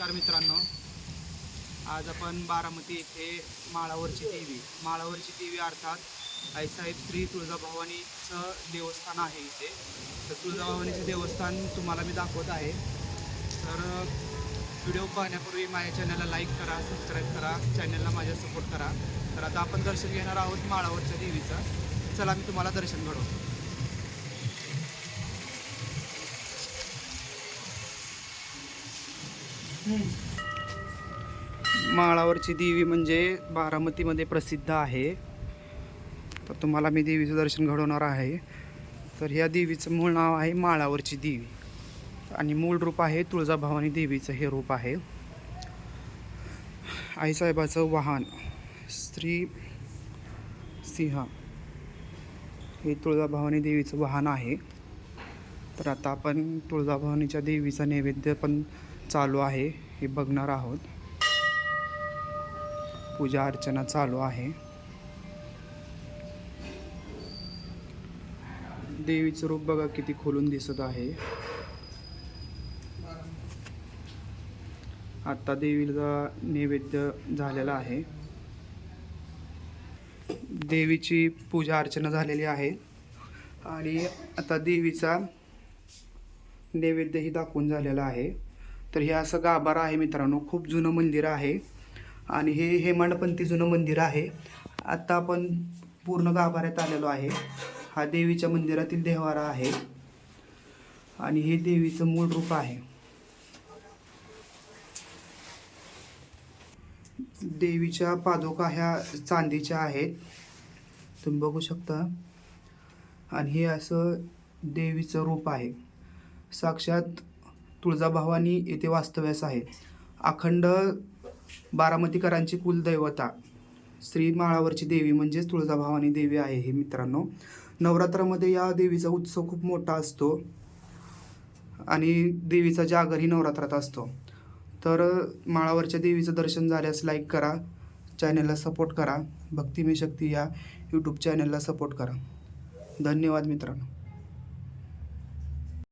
नमस्कार मित्रांनो. आज आपण बारामती येथे माळावरची देवी माळावरची देवी अर्थात आईसाहेब श्री तुळजाभवानीचं देवस्थान आहे इथे. तर तुळजाभवानीचं देवस्थान तुम्हाला मी दाखवत आहे. तर व्हिडिओ पाहण्यापूर्वी माझ्या चॅनलला लाईक करा सबस्क्राईब करा चॅनलला माझ्या सपोर्ट करा. तर आता आपण दर्शन घेणार आहोत माळावरच्या देवीचं चला मी तुम्हाला दर्शन घडवतो. माळावरची देवी म्हणजे बारामतीमध्ये प्रसिद्ध आहे. तर तुम्हाला मी देवीचं दर्शन घडवणार आहे. तर ह्या देवीचं मूळ नाव आहे माळावरची देवी. आणि मूळ रूप आहे तुळजाभवानी देवीचं हे रूप आहे. आईसाहेबाचं वाहन श्री सिंह हे तुळजाभवानी देवीचं वाहन आहे. तर आता आपण तुळजाभवानीच्या देवीचा नैवेद्य पण चालू आहे हे बघणार आहोत. पूजा अर्चना चालू आहे. देवीचं रूप बघा किती खोलून दिसत आहे. आता देवीला नैवेद्य झालेला आहे. देवीची पूजा अर्चना झालेली आहे. आणि आता देवीचा नैवेद्यही दाखवून झालेला आहे. तर हे असं गाभारा आहे मित्रांनो. खूप जुनं मंदिर आहे. आणि हे हेमाडपंथी जुनं मंदिर आहे. आत्ता आपण पूर्ण गाभाऱ्यात आलेलो आहे. हा देवीच्या मंदिरातील देवारा आहे. आणि हे देवीचं मूळ रूप आहे. देवीच्या पादोका ह्या चांदीच्या आहेत. तुम्ही बघू शकता. आणि हे असं देवीचं रूप आहे. साक्षात तुळजाभवानी येथे वास्तव्यास आहे. अखंड बारामतीकरांची कुलदैवता श्री माळावरची देवी म्हणजेच तुळजाभवानी देवी आहे हे मित्रांनो. नवरात्रामध्ये या देवीचा उत्सव खूप मोठा असतो आणि देवीचा जागरही नवरात्रात असतो. तर माळावरच्या देवीचं दर्शन झाल्यास लाईक करा चॅनलला सपोर्ट करा भक्तिमय शक्ती या यूट्यूब चॅनलला सपोर्ट करा. धन्यवाद मित्रांनो.